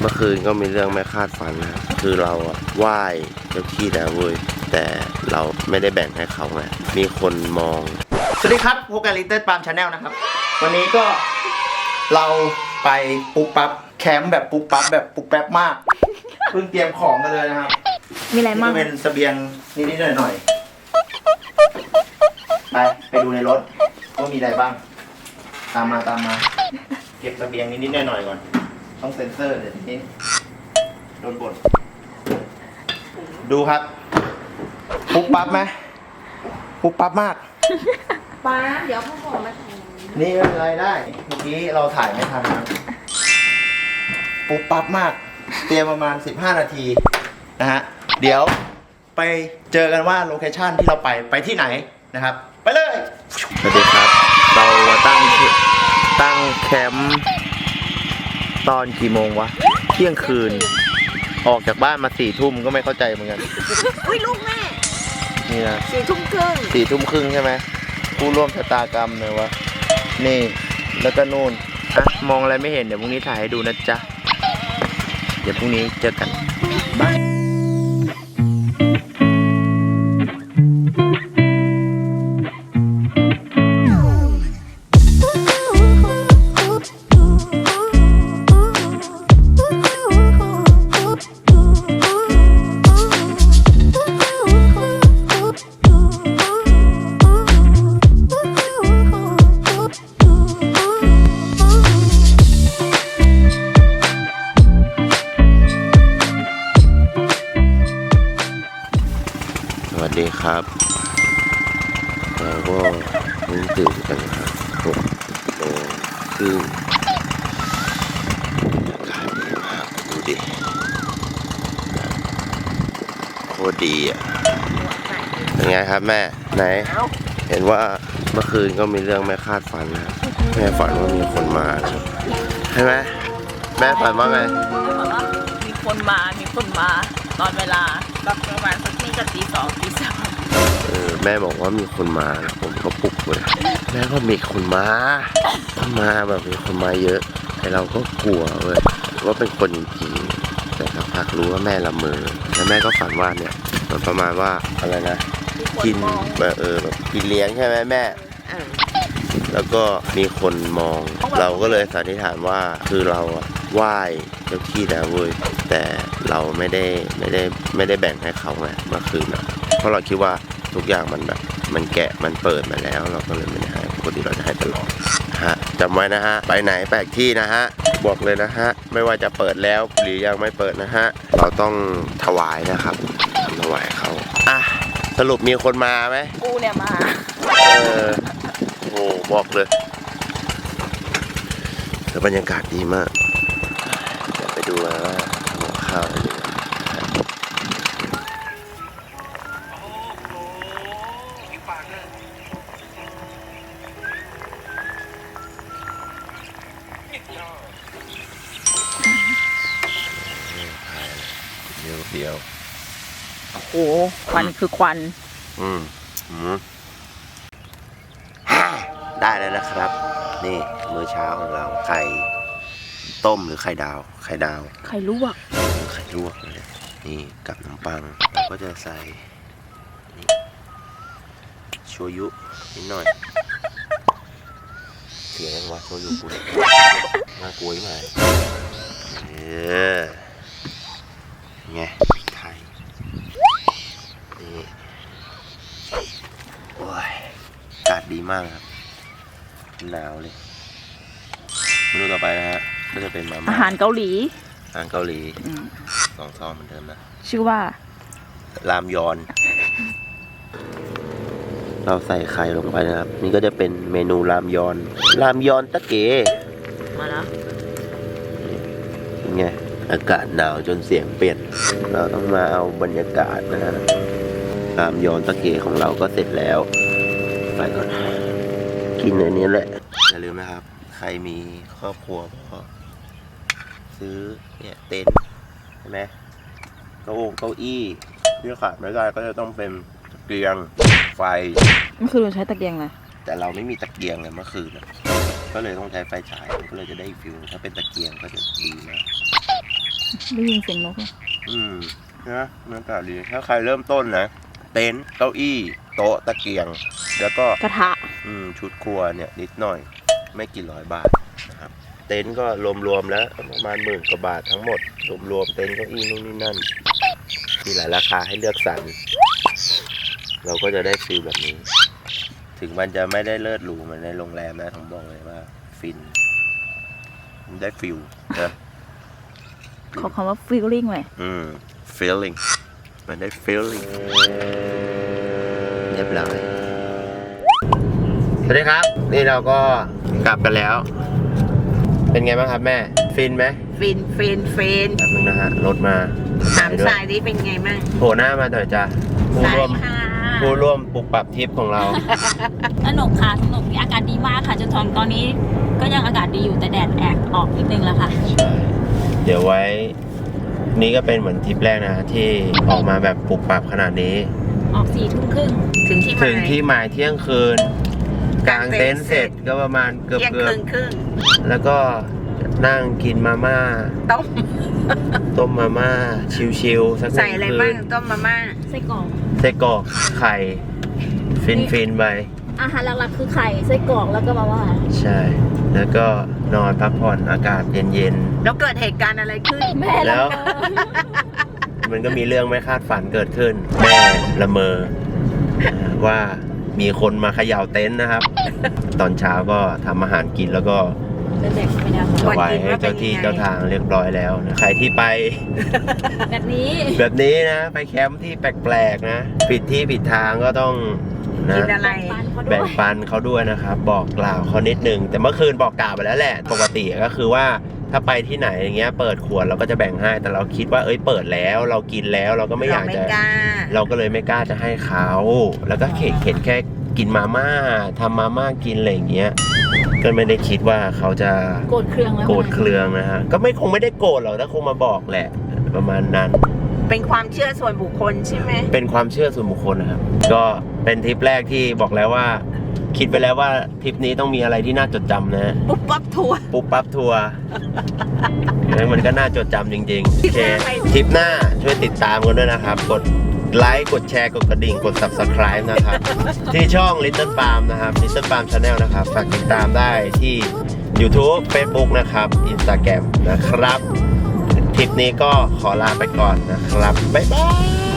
เมื่อคืนก็มีเรื่องไม่คาดฝันนะคือเราอะไหว้เจ้าที่แล้วเว้ยแต่เราไม่ได้แบ่งให้เขาไงมีคนมอง สวัสดีครับพบกับลิตเติ้ลปาล์มชาแนลนะครับ วันนี้ก็เราไปปุ๊บปั๊บแคมป์แบบปุ๊บปั๊บแบบปุ๊บแป๊บมากเพิ่งเตรียมของกันเลยนะครับมีอะไรนี่มั่งก็เป็นเสบียงนิดๆหน่อยๆไปไปดูในรถว่ามีอะไรบ้าง ตามมาตามมา เก็บเสบียงนิดๆหน่อยๆก่อน ต้องเซ็นเซอร์เดี๋ยวนี้โดนบดดูครับปุ๊บปั๊บไหมปุ๊บปั๊บมาก ป้าเดี๋ยวพ่อบอกมาถึงนี่ไม่เป็นไรได้ เมื่อกี้เราถ่ายไม่ทันครับปุ๊บปั๊บมาก เตรียมประมาณ 15 นาทีนะฮะ เดี๋ยวไปเจอกันว่าโลเคชั่นที่เราไปไปที่ไหนนะครับ ไปเลย สวัสดีครับ เรามาตั้งตั้งแคมป์ ตอนกี่โมงวะ เที่ยงคืน ออกจากบ้านมาสี่ทุ่มก็ไม่เข้าใจเหมือนกัน อุ้ยลูกแม่นี่นะสี่ทุ่มครึ่งสี่ทุ่มครึ่งใช่ไหมผู้ร่วมชะตากรรมเลยวะ นี่ แล้วก็นู่นอะมองอะไรไม่เห็น เดี๋ยวพรุ่งนี้ถ่ายให้ดูนะจ๊ะ เดี๋ยวพรุ่งนี้เจอกันสวัส ดีครับเราก็เพิ่งตื่นกันครับหกโมงครึ่งอากาศดีมากดูดิโคตรดีอะเป็นไงครับแม่ไหน เห็นว่าเมื่อคืนก็มีเรื่องไม่คาดฝันนะแม่ฝันว่ามีคนมาครับใช่ไหมแม่ฝันว่าไงบอกว่ามีคนมา มีคนมา ตอนเวลาแบบประมาณสัก นี่ก็ตีสองตีสามเออแม่บอกว่ามีคนมาแล้วผมก็ปลุกเลยแม่ก็มีคนมามาแบบมีคนมาเยอะไอเราก็กลัวเว้ยว่าเป็นคนจริงๆแต่สักพักรู้ว่าแม่ละเมอแล้วแม่ก็ฝันว่าเนี่ยมันประมาณว่าอะไรนะมีคนกินมองแบบเออแบบกินเลี้ยงใช่ไหมแม่เออ แล้วก็มีคนมอง เราก็เลยสันนิษฐานว่าคือเราอะไหว้เจ้าที่แล้วเว้ยแต่เราไม่ได้ไม่ได้ไม่ได้แบ่งให้เขาไงเมื่อคืนอะเพราะเราคิดว่าทุกอย่างมันแบบมันแกะมันเปิดมาแล้ว เราก็เลยไม่ได้ให้ปกติเราจะให้ตลอดนะฮะจำไว้นะฮะไปไหนแปลกที่นะฮะบอกเลยนะฮะไม่ว่าจะเปิดแล้วหรือยังไม่เปิดนะฮะเราต้องถวายนะครับทำถวายเขาอะสรุปมีคนมาไหมกูเนี่ยมาเออ โอ้โหบอกเลยแต่บรรยากาศดีมากเดี๋ยวไปดูนว่าทำกับข้าวอะไรดีเดียวเดียวโอ้โหควันคือควัน อืมอืม ได้แล้วนะครับ นี่มื้อเช้าของเราไข่ต้มหรือไข่ดาว ไข่ดาวใครรู้อะไข่ลวกเลยนี่กับน้ำปังเราก็จะใส่นี่โชยุนิดหน่อยเสียงวะโชยุกูเนี่ยน่ากลัวไหมเออไงพริกไทยนี่โอ้ยอากาศดีมากครับ หนาวเลยเมนูต่อไปนะฮะก็จะเป็นมาม่าอาหารเกาหลีอาหารเกาหลีอืมสองซองเหมือนเดิมนะ ชื่อว่า รามยอน เราใส่ไข่ลงไปนะครับ นี่ก็จะเป็นเมนูรามยอน รามยอนตะเกมาแล้วเป็นไง อากาศหนาวจนเสียงเปลี่ยน เราต้องมาเอาบรรยากาศนะฮะรามยอนตะเกของเราก็เสร็จแล้ว ไปก่อน กินอันนี้แหละ อย่าลืมนะครับ ใครมีครอบครัวก็ซื้อเนี่ยเต็นท์ใช่ไหมเก้าองเก้าอี้ที่ขาดไม่ได้ก็จะต้องเป็นตะเกียงไฟ เมื่อคืนเราใช้ตะเกียงอะไรแต่เราไม่มีตะเกียงเลยเมื่อคืนอะก็เลยต้องใช้ไฟฉายมันก็เลยจะได้อีกฟิลถ้าเป็นตะเกียงก็จะดีมากได้ยินเสียงนกเลยอืมนะบรรยากาศดีถ้าใครเริ่มต้นนะเต็นท์เก้าอี้ โต๊ะตะเกียง แล้วก็กระทะ อืมชุดครัวเนี่ยนิดหน่อย ไม่กี่ร้อยบาทนะครับเต็นท์ก็รวมๆแล้วประมาณหมื่นกว่าบาททั้งหมดรวมๆเต็นท์เก้าอี้นู่นนี่นั่น มีหลายราคาให้เลือกสรรเราก็จะได้ฟิลแบบนี้ ถึงมันจะไม่ได้เลิศหรูเหมือนในโรงแรมนะผมบอกเลยว่า ฟินมันได้ฟิลนะขอคำว่า feeling หน่อยอืม feeling มันได้ feeling เรียบร้อยสวัสดีครับ นี่เราก็ กลับกันแล้ว เป็นไงบ้างครับแม่ ฟินไหมฟินฟินฟินแป๊บนึงนะฮะรถมาถามด้วยสายนี้เป็นไงมั่งโผล่หน้ามาหน่อยจ้ะผู้สายร่วมค่ะผู้ร่วมปลุกปรับทริปของเรา สนุกค่ะสนุกอากาศดีมากค่ะจนถึงตอนนี้ ก็ยังอากาศดีอยู่แต่แดดแอบออกนิดนึงแล้วค่ะ ใช่เดี๋ยวไว้ นี่ก็เป็นเหมือนทริปแรกนะที่ออกมาแบบปลุกปรับขนาดนี้ ออกสี่ทุ่มครึ่งถึงที่หถึมางยที่หมายเที่ยงคืน กลางเต็นท์เสร็จก็ประมาณเกือบเที่ยงเกืคอบรึ่งครึ่งแล้วก็นั่งกินมาม่า ต้ม ต้มมาม่า ชิวๆสักหนึ่งใส่อะไรคืบ้างนต้มมาม่าไส้กรอกไส้กรอกไข่ ฟินฟินๆไปอาหารหลักๆคือไข่ไส้กรอกแล้วก็มาว่าใช่ แล้วก็นอนพักผ่อนอากาศเย็นแล้วเกิดเหตุการณ์อะไรขึ้นแม่ๆแล้ว มันก็มีเรื่องไม่คาดฝันเกิดขึ้น แม่ละเมอว่า มีคนมาเขย่าเต็นท์นะครับ ตอนเช้าก็ทำอาหารกินแล้วก็เป็นเด็กไม่ได้ถวายให้เจ้าที่เจ้าทางเรียบร้อยแล้วนะใครที่ไป แบบนี้ แบบนี้นะ ไปแคมป์ที่แปลกๆนะผิดที่ผิดทางก็ต้องนะกินอะไรปันเขาด้แบ่วงยปันเขาด้วยนะครับ บอกกล่าวเขานิดนึงแต่เมื่อคืนบอกกล่าวไปแล้วแหละ ปกติก็คือว่า ถ้าไปที่ไหนอย่างเงี้ยเปิดขวดเราก็จะแบ่งให้ แต่เราคิดว่าเอ้ยเปิดแล้ว เรากินแล้วเราก็ไม่อยากเราจะไม่กล้าเราก็เลยไม่กล้าจะให้เขา แล้วก็เห็นเห็นแค่กินมาม่าทำมาม่ากินอะไรอย่างเงี้ยก็ไม่ได้คิดว่าเขาจะโกรธเครื่องแล้วโกรธเคืองนะฮะก็ไม่คงไม่ได้โกรธหรอกถ้าคงมาบอกแหละ ประมาณนั้นเป็นความเชื่อส่วนบุคคลใช่ไหม เป็นความเชื่อส่วนบุคคลนะครับ ก็เป็นทริปแรกที่บอกแล้วว่า คิดไปแล้วว่าทริปนี้ต้องมีอะไรที่น่าจดจำนะ ปุ๊บปั๊บทัวร์ ปุ๊บปั๊บทัวร์แล้วมันก็น่าจดจำจริงๆโอเคทริปหน้าช่วยติดตามกันด้วยนะครับ กดไลค์ กดแชร์ กดกระดิ่ง กด subscribe นะครับ ที่ช่อง Little Palm นะครับ Little Palm Channel นะครับ ฝากติดตามได้ที่ YouTube Facebook นะครับ Instagram นะครับทริปนี้ก็ขอลาไปก่อนนะครับ บ๊ายบาย